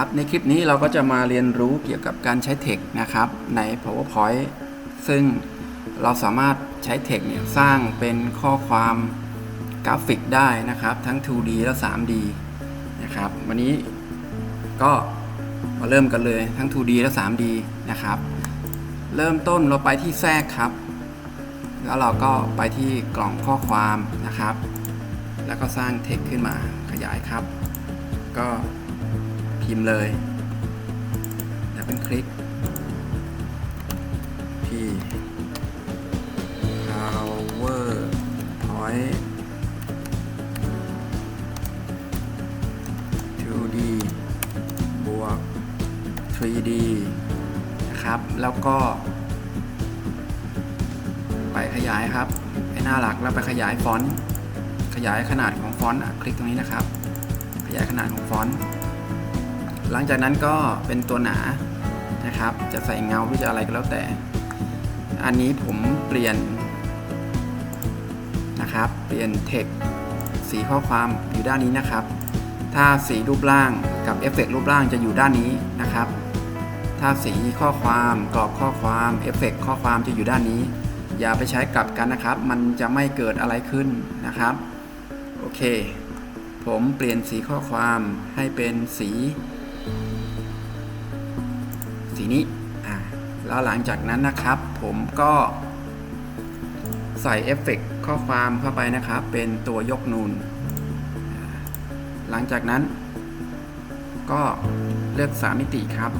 ครับในคลิปนี้เราก็จะมาเรียนรู้เกี่ยวกับการใช้เทคนะครับใน PowerPoint ซึ่งเราสามารถใช้เทคเนี่ยสร้างเป็นข้อความกราฟิกได้นะครับ ทั้ง 2D และ 3D นะครับ วันนี้ก็มาเริ่มกันเลยทั้ง 2D และ 3D นะครับ เริ่มต้นเราไปที่แทรกครับ แล้วเราก็ไปที่กล่องข้อความนะครับ แล้วก็สร้างเทคขึ้นมาขยายครับ ก็ พิมพ์เลยแล้วเป็นคลิก P power point 2D บวก 3D นะครับ แล้วก็ ไปขยายครับไปหน้าหลักแล้วไปขยายฟอนต์ ขยายขนาดของฟอนต์อะคลิกตรงนี้นะครับ ขยายขนาดของฟอนต์ หลังจากนั้นก็เป็นตัวหนานะครับ จะใส่เงาหรือจะอะไรก็แล้วแต่ อันนี้ผมเปลี่ยนนะครับ เปลี่ยนเทคสีข้อความอยู่ด้านนี้นะครับ ถ้าสีรูปร่างกับเอฟเฟกรูปร่างจะอยู่ด้านนี้นะครับ ถ้าสีข้อความกรอบข้อความเอฟเฟกข้อความจะอยู่ด้านนี้ อย่าไปใช้กลับกันนะครับ มันจะไม่เกิดอะไรขึ้นนะครับ โอเค ผมเปลี่ยนสีข้อความให้เป็นสี สีนี้อ่าแล้วหลังจากนั้นนะครับ ผมก็ใส่เอฟเฟกต์ข้อความเข้าไปนะครับ เป็นตัวยกนูน หลังจากนั้น ก็เลือก 3 มิติครับ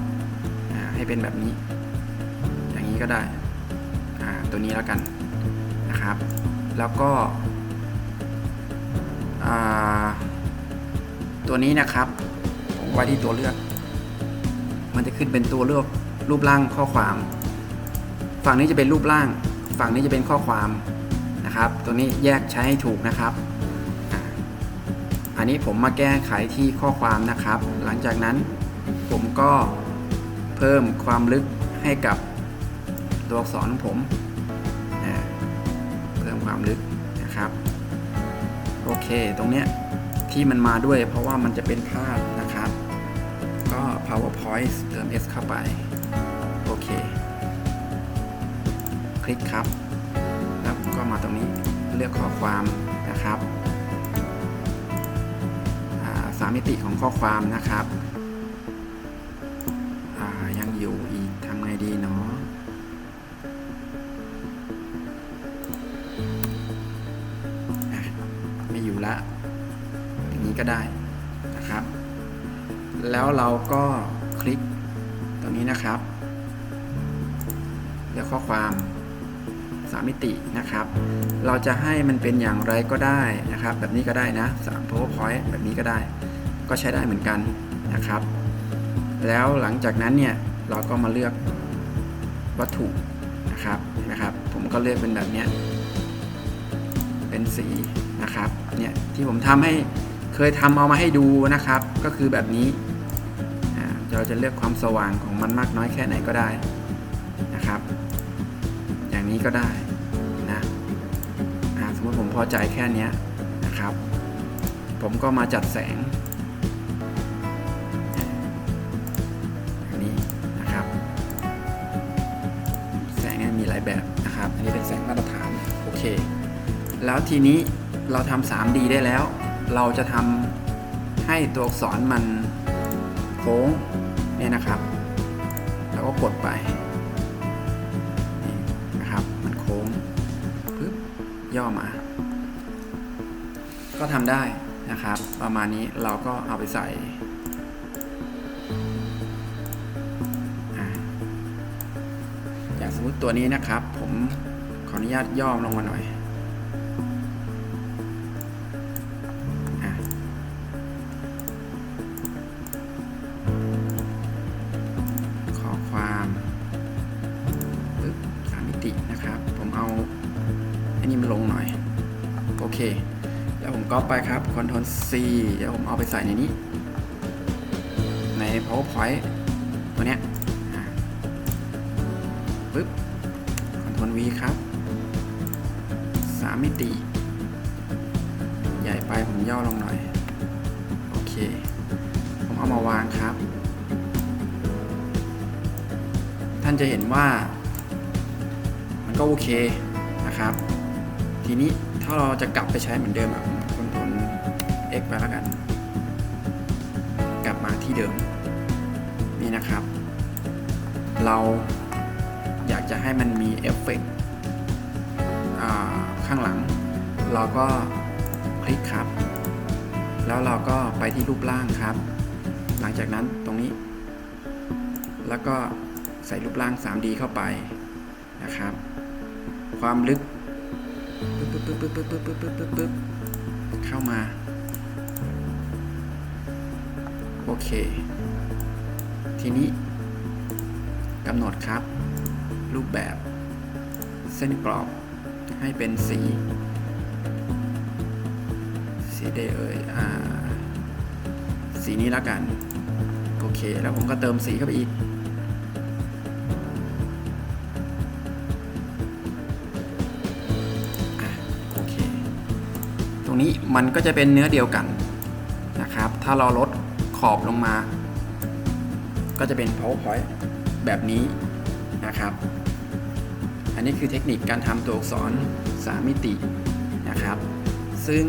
ให้เป็นแบบนี้ อย่างนี้ก็ได้ ตัวนี้แล้วกันนะครับ แล้วก็ตัวนี้นะครับ ไว้ที่ตัวเลือก มันจะขึ้นเป็นตัวเลือกรูปร่างข้อความ ฝั่งนี้จะเป็นรูปร่าง ฝั่งนี้จะเป็นข้อความนะครับ ตัวนี้แยกใช้ให้ถูกนะครับ อันนี้ผมมาแก้ไขที่ข้อความนะครับ หลังจากนั้นผมก็เพิ่มความลึกให้กับตัวอักษรของผม เพิ่มความลึกนะครับ โอเค ตรงเนี้ยที่มันมาด้วยเพราะว่ามันจะเป็นภาพนะ ก็ PowerPoint เติม S เข้าไป โอเค คลิกครับ แล้วก็มาตรงนี้เลือกข้อความนะครับสามมิติของข้อความนะครับยังอยู่อีกทำไงดีเนาะไม่อยู่ละอย่างนี้ก็ได้ แล้วเราก็คลิกตรงนี้นะครับเลือกข้อความสามมิตินะครับ เราจะให้มันเป็นอย่างไรก็ได้นะครับ แบบนี้ก็ได้นะสาม powerpoint แบบนี้ก็ได้ ก็ใช้ได้เหมือนกันนะครับ แล้วหลังจากนั้นเนี่ยเราก็มาเลือกวัตถุนะครับนะครับ ผมก็เลือกเป็นแบบนี้เป็นสีนะครับเนี่ยที่ผมทำให้เคยทำเอามาให้ดูนะครับ ก็คือแบบนี้ เราจะเลือกความสว่างของมันมากน้อยแค่ไหนก็ได้นะครับ อย่างนี้ก็ได้นะอ่าสมมติผมพอใจแค่นี้นะครับ ผมก็มาจัดแสงนี่นะครับแสงมีหลายแบบนะครับ อันนี้เป็นแสงมาตรฐาน โอเค แล้วทีนี้เราทำ 3D ได้แล้ว เราจะทำให้ตัวอักษรมันโค้ง เนี่ยนะครับแล้วก็กดไปนี่นะครับ มันโค้งปึ๊บย่อมา ก็ทำได้นะครับ ประมาณนี้เราก็เอาไปใส่อะอย่างสมมติตัวนี้นะครับ ผมขออนุญาตย่อมลงมาหน่อย แล้วผมก็ไปครับ Ctrl C เดี๋ยวผมเอาไปใส่ในนี้ ใน PowerPoint ตัวเนี้ยปึ๊บ Ctrl V ครับสามมิติ ใหญ่ไปผมย่อลงหน่อย โอเค ผมเอามาวางครับ ท่านจะเห็นว่า มันก็โอเคนะครับ ทีนี้ถ้าเราจะกลับไปใช้เหมือนเดิมอะ X ไปแล้วกัน กลับมาที่เดิม นี่นะครับ เราอยากจะให้มันมีเอฟเฟกต์ข้างหลัง เราก็คลิกครับ แล้วเราก็ไปที่รูปร่างครับ หลังจากนั้นตรงนี้ แล้วก็ใส่รูปร่าง 3D เข้าไปนะครับ ความลึกปึ๊บปึ๊บปึ๊บปึ๊บปึ๊บปึ๊บปึ๊บปึ๊บเข้ามา โอเค ทีนี้กำหนดครับ รูปแบบ เส้นกรอบให้เป็นสี สีได้เอ่ยอ่าสีนี้แล้วกัน โอเค แล้วผมก็เติมสีเข้าไปอีกอโอเคตรงนี้มันก็จะเป็นเนื้อเดียวกันนะครับ ถ้าเราลด ขอบลงมา ก็จะเป็น powerpoint แบบนี้นะครับ อันนี้คือเทคนิคการทำตัวอักษร3มิตินะครับ ซึ่ง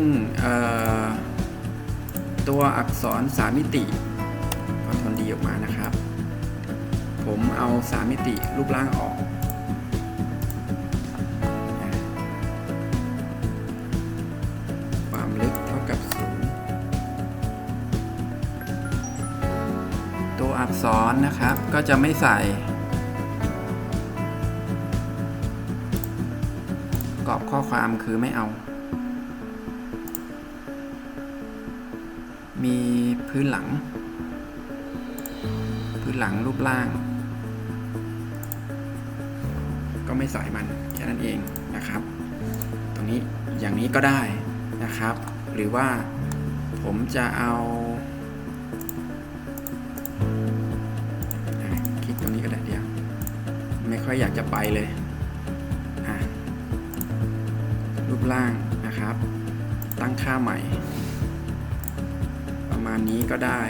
ตัวอักษร3มิติคอนทรลดีออกมานะครับ ผมเอา3มิติรูปร่างออก ตัวอักษรนะครับ ก็จะไม่ใส่ กรอบข้อความคือไม่เอา มีพื้นหลัง พื้นหลังรูปร่าง ก็ไม่ใส่มันแค่นั้นเองนะครับ ตรงนี้อย่างนี้ก็ได้นะครับ หรือว่าผมจะเอา ไม่ค่อยอยากจะไปเลยรูปร่างนะครับ ตั้งค่าใหม่ ประมาณนี้ก็ได้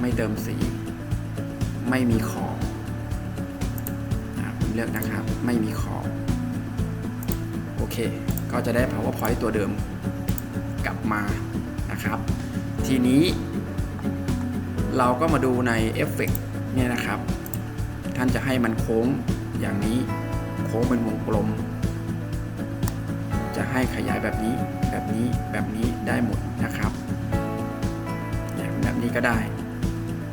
ไม่เติมสี ไม่มีขอบผมเลือกนะครับ ไม่มีขอบโอเค ก็จะได้ powerpoint ตัวเดิมกลับมานะครับ ทีนี้เราก็มาดูในเอฟ เนี่ยนะครับ ท่านจะให้มันโค้งอย่างนี้ โค้งเป็นวงกลม จะให้ขยายแบบนี้แบบนี้แบบนี้ได้หมดนะครับแบบนี้ก็ได้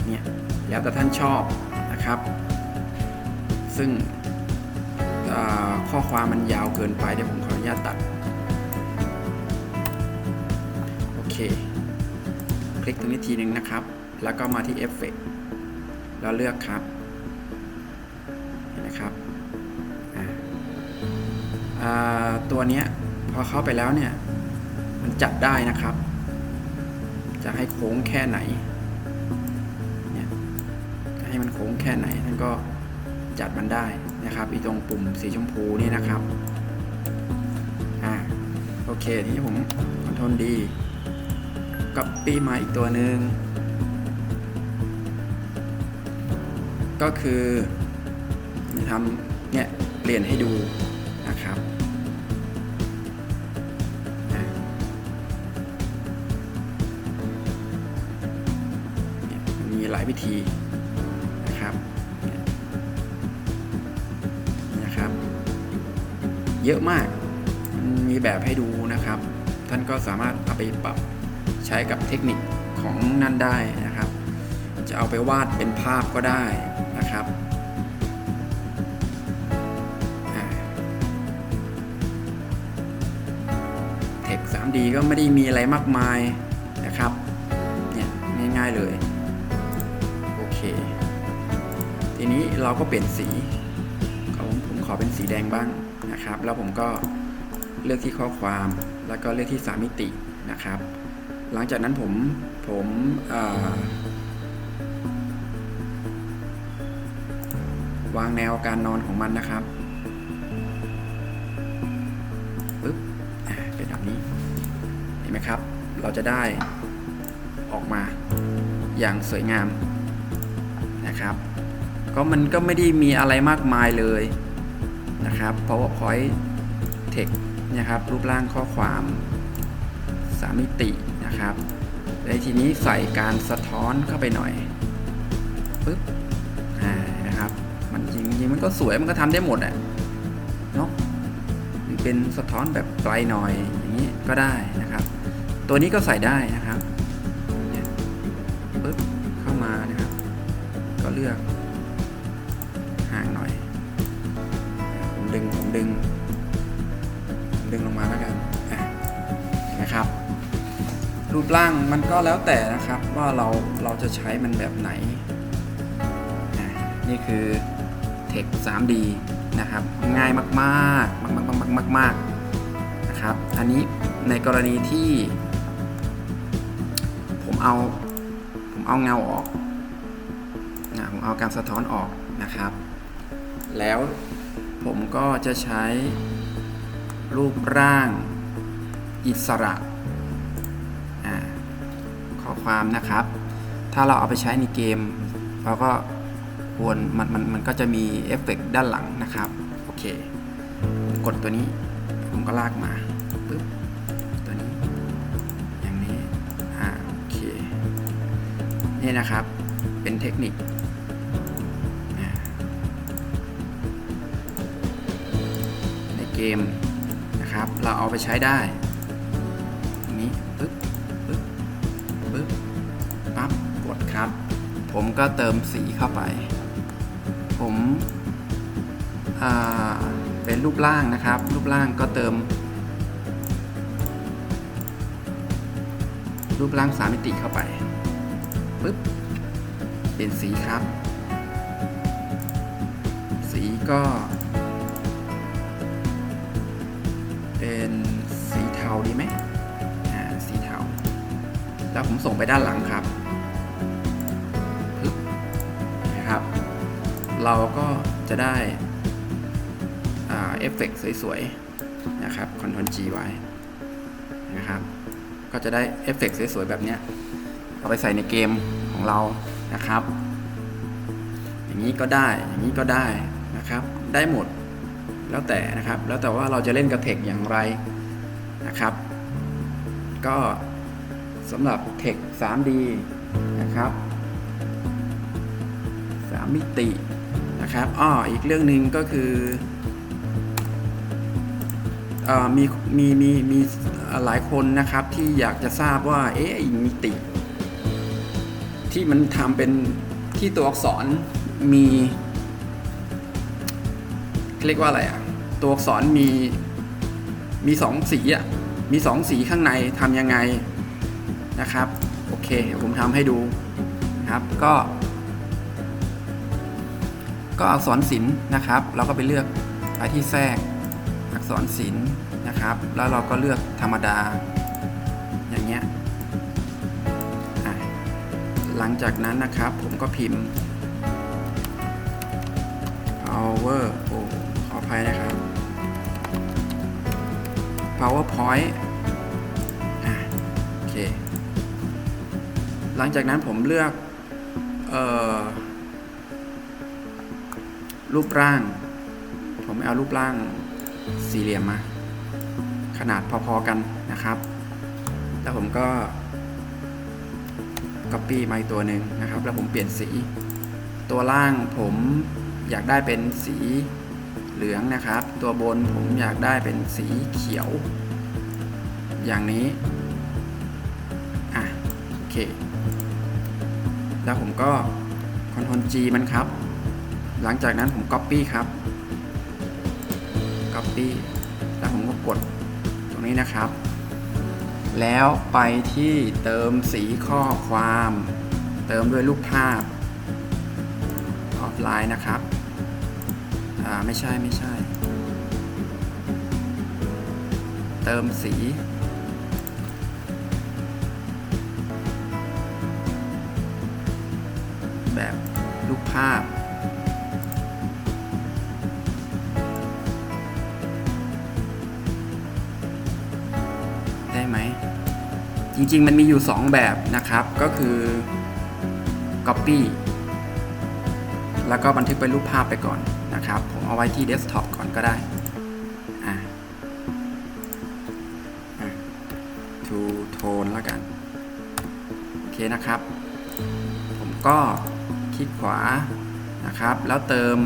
เนี่ยแล้วแต่ท่านชอบนะครับ ซึ่งข้อความมันยาวเกินไปเดี๋ยวผมขออนุญาตตัดโอเค คลิกตรงนี้ทีนึงนะครับ แล้วก็มาที่เอฟเฟก แล้วเลือกครับเห็นไหมครับตัวนี้พอเข้าไปแล้วเนี่ย มันจัดได้นะครับ จะให้โค้งแค่ไหนเนี่ยจะให้มันโค้งแค่ไหนท่านก็จัดมันได้นะครับอีตรงปุ่มสีชมพูนี่นะครับอ่าโอเคทีนี้ผมคอนโทรลดีก็ปีมาอีกตัวหนึ่ง ก็คือทำเนี่ยเปลี่ยนให้ดูนะครับมีหลายวิธีนะครับนะครับ เยอะมากมีแบบให้ดูนะครับ ท่านก็สามารถเอาไปปรับใช้กับเทคนิคของนั่นได้นะครับ จะเอาไปวาดเป็นภาพก็ได้ นะครับอ่าเทค 3D ก็ไม่ได้มีอะไรมากมายนะครับ เนี่ยง่ายๆเลย โอเค ทีนี้เราก็เปลี่ยนสีผมผมขอเป็นสีแดงบ้างนะครับ แล้วผมก็เลือกที่ข้อความแล้วก็เลือกที่3มิตินะครับ หลังจากนั้นผมผมเวางแนวการนอนของมันนะครับปึ๊บเป็นแบบนี้เห็นไหมครับ เราจะได้ออกมาอย่างสวยงามนะครับ ก็มันก็ไม่ได้มีอะไรมากมายเลยนะครับ PowerPoint Text นะครับ รูปร่างข้อความสามิตินะครับแล้วทีนี้ใส่การสะท้อนเข้าไปหน่อยปึ๊บ ริงมันก็สวยมันก็ทำได้หมดอะเนาะเป็นสะท้อนแบบไกลหน่อยอย่างนี้ก็ได้นะครับ ตัวนี้ก็ใส่ได้นะครับเนี่ยปึ๊บเข้ามานะครับ ก็เลือกห่างหน่อยผมดึงผมดึงดึงลงมาแล้วกันนะครับรูปร่างมันก็แล้วแต่นะครับว่าเราเราจะใช้มันแบบไหน นี่คือ Text 3D นะครับง่ายมากๆมากๆมากๆมากมากนะครับอันนี้ในกรณีที่ ผมเอาผมเอาเงาออกนะผมเอาการสะท้อนออกนะครับ แล้วผมก็จะใช้รูปร่างอิสระอ่าข้อความนะครับ ถ้าเราเอาไปใช้ในเกมเราก็ ควรมันมันมันก็จะมีเอฟเฟกต์ด้านหลังนะครับ โอเค กดตัวนี้ผมก็ลากมาปึ๊บตัวนี้ อย่างนี้อ่าโอเค นี่นะครับเป็นเทคนิคในเกมนะครับ เราเอาไปใช้ได้นี้ปึ๊บปึ๊บปึ๊บปั๊บกดครับ ผมก็เติมสีเข้าไป ผมเป็นรูปร่างนะครับ รูปร่างก็เติม รูปร่างสามมิติเข้าไปปึ๊บเปลี่ยนสีครับ สีก็ เป็นสีเทาดีไหมอ่าสีเทา แล้วผมส่งไปด้านหลังครับ เราก็จะได้เอฟเฟกต์สวยๆนะครับ Ctrl G ไว้นะครับ ก็จะได้เอฟเฟกต์สวยๆแบบเนี้ยเอาไปใส่ในเกมของเรานะครับ อย่างนี้ก็ได้อย่างนี้ก็ได้นะครับ ได้หมดแล้วแต่นะครับ แล้วแต่ว่าเราจะเล่นกับเทคอย่างไรนะครับ ก็สำหรับเทค 3D นะครับ 3 มิติ นะครับอ้ออีกเรื่องหนึ่งก็คืออมีมีมีมีหลายคนนะครับที่อยากจะทราบว่าเอ๊ะมิติ ที่มันทำเป็นที่ตัวอักษรมีเรียกว่าอะไรอะตัวอักษรมีมีสองสีอะมีสองสีข้างในทำยังไงนะครับ โอเคเดี๋ยวผมทำให้ดูนะครับก็ ก็อักษรศิลป์นะครับ เราก็ไปเลือกไปที่แทรกอักษรศิลป์นะครับ แล้วเราก็เลือกธรรมดา อย่างเงี้ยหลังจากนั้นนะครับผมก็พิมพ์ power โอ้ขออภัยนะครับ powerpoint อะโอเค หลังจากนั้นผมเลือก เอ่อ รูปร่าง ผมเอารูปร่างสี่เหลี่ยมมา ขนาดพอๆกันนะครับ แล้วผมก็ copy มาอีกตัวหนึ่งนะครับ แล้วผมเปลี่ยนสี ตัวล่างผมอยากได้เป็นสีเหลืองนะครับ ตัวบนผมอยากได้เป็นสีเขียว อย่างนี้อะโอเค แล้วผมก็ Ctrl G มันครับ หลังจากนั้นผม Copy ครับ Copy แล้วผมก็กดตรงนี้นะครับ แล้วไปที่เติมสีข้อความ เติมด้วยรูปภาพออฟไลน์นะครับ อ่า ไม่ใช่ไม่ใช่ เติมสีแบบรูปภาพ จริงๆ มันมีอยู่ 2 แบบนะครับ ก็คือ Copy แล้วก็บันทึกเป็นรูปภาพไปก่อนนะครับ ผมเอาไว้ที่เดสก์ท็อปก่อนก็ได้ to tone แล้วกัน โอเคนะครับ ผมก็คลิกขวานะครับ แล้วเติม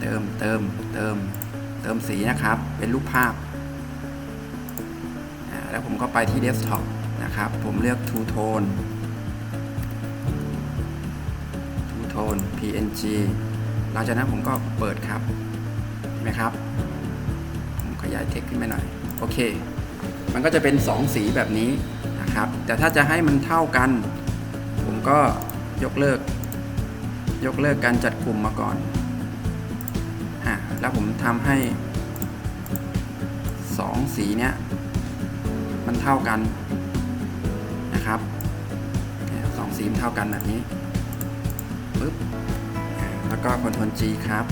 เติม เติม เติม เติมสีนะครับ เป็นรูปภาพ แล้วผมก็ไปที่เดสก์ท็อปนะครับ ผมเลือก Two Tone Two Tone PNG หลังจากนั้นผมก็เปิดครับเห็นไหมครับ ผมขยายเทคขึ้นไปหน่อย โอเค มันก็จะเป็น 2 สีแบบนี้นะครับ แต่ถ้าจะให้มันเท่ากัน ผมก็ยกเลิก ยกเลิกการจัดกลุ่มมาก่อน แล้วผมทำให้ 2 สีเนี้ยมันเท่ากันนะครับสองสีมันเท่ากันแบบนี้ปึ๊บแล้วก็ Ctrl G ครับ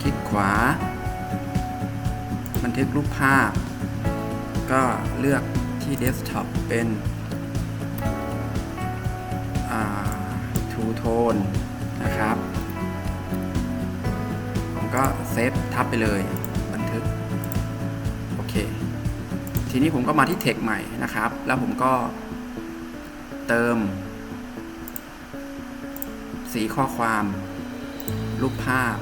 คลิกขวา บันทึกรูปภาพ ก็เลือกที่เดสก์ท็อปเป็นอ่า Two Tone นะครับ ก็เซฟทับไปเลยบันทึกโอเค ทีนี้ผมก็มาที่เทคใหม่นะครับ แล้วผมก็เติม สีข้อความ รูปภาพ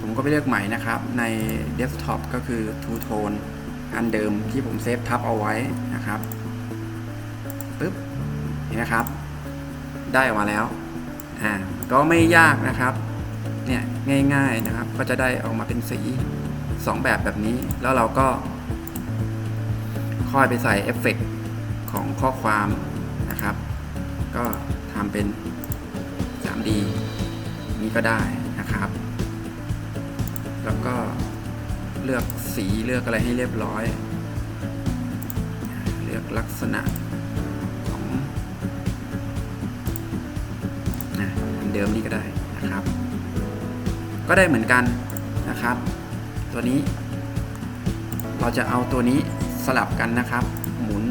ผมก็ไปเลือกใหม่นะครับ ในเดสก์ท็อปก็คือ Two Tone อันเดิมที่ผมเซฟทับเอาไว้นะครับปึ๊บเห็นไหมครับ ได้ออกมาแล้วอ่าก็ไม่ยากนะครับ เนี่ยง่ายๆนะครับ ก็จะได้ออกมาเป็นสี 2 แบบแบบนี้ แล้วเราก็ ค่อยไปใส่เอฟเฟกต์ของข้อความนะครับ ก็ทำเป็น 3D นี้ก็ได้นะครับ แล้วก็เลือกสีเลือกอะไรให้เรียบร้อย เลือกลักษณะของนะเดิมนี่ก็ได้นะครับ ก็ได้เหมือนกันนะครับ ตัวนี้ เราจะเอาตัวนี้สลับกันนะครับ หมุน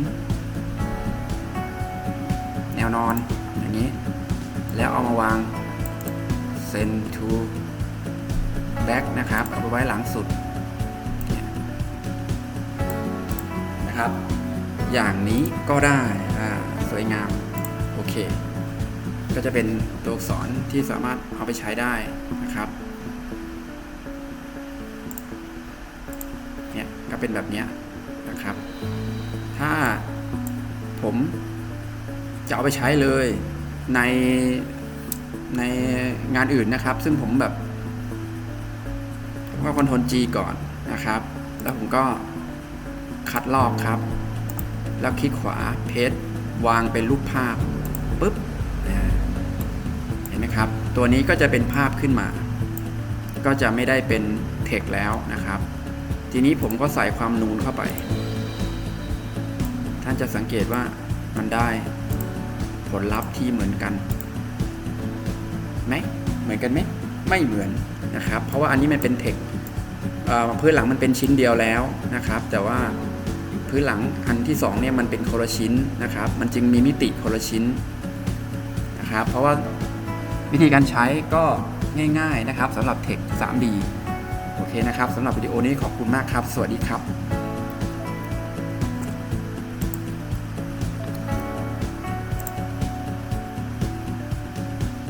แนวนอนอย่างนี้ แล้วเอามาวาง send to back นะครับ เอาไปไว้หลังสุดนะครับ อย่างนี้ก็ได้สวยงาม โอเค ก็จะเป็นตัวอักษรที่สามารถเอาไปใช้ได้ ก็เป็นแบบนี้นะครับ ถ้าผมจะเอาไปใช้เลยในในงานอื่นนะครับ ซึ่งผมแบบว่าคอนโทรล G ก่อนนะครับ แล้วผมก็คัดลอกครับ แล้วคลิกขวาเพจวางเป็นรูปภาพปุ๊บเห็นไหมครับ ตัวนี้ก็จะเป็นภาพขึ้นมา ก็จะไม่ได้เป็นเทคแล้วนะครับ ทีนี้ผมก็ใส่ความนูนเข้าไป ท่านจะสังเกตว่ามันได้ผลลัพธ์ที่เหมือนกันไหมเหมือนกันไหมไม่เหมือนนะครับ เพราะว่าอันนี้มันเป็นเทคเพื้นหลังมันเป็นชิ้นเดียวแล้วนะครับ แต่ว่าพื้นหลังอันที่สองเนี่ยมันเป็นคนละชิ้นนะครับ มันจึงมีมิติคนละชิ้นนะครับ เพราะว่าวิธีการใช้ก็ง่าย ๆนะครับสำหรับเทค 3D เคนะครับสำหรับวิดีโอนี้ขอบคุณมากครับ สวัสดีครับ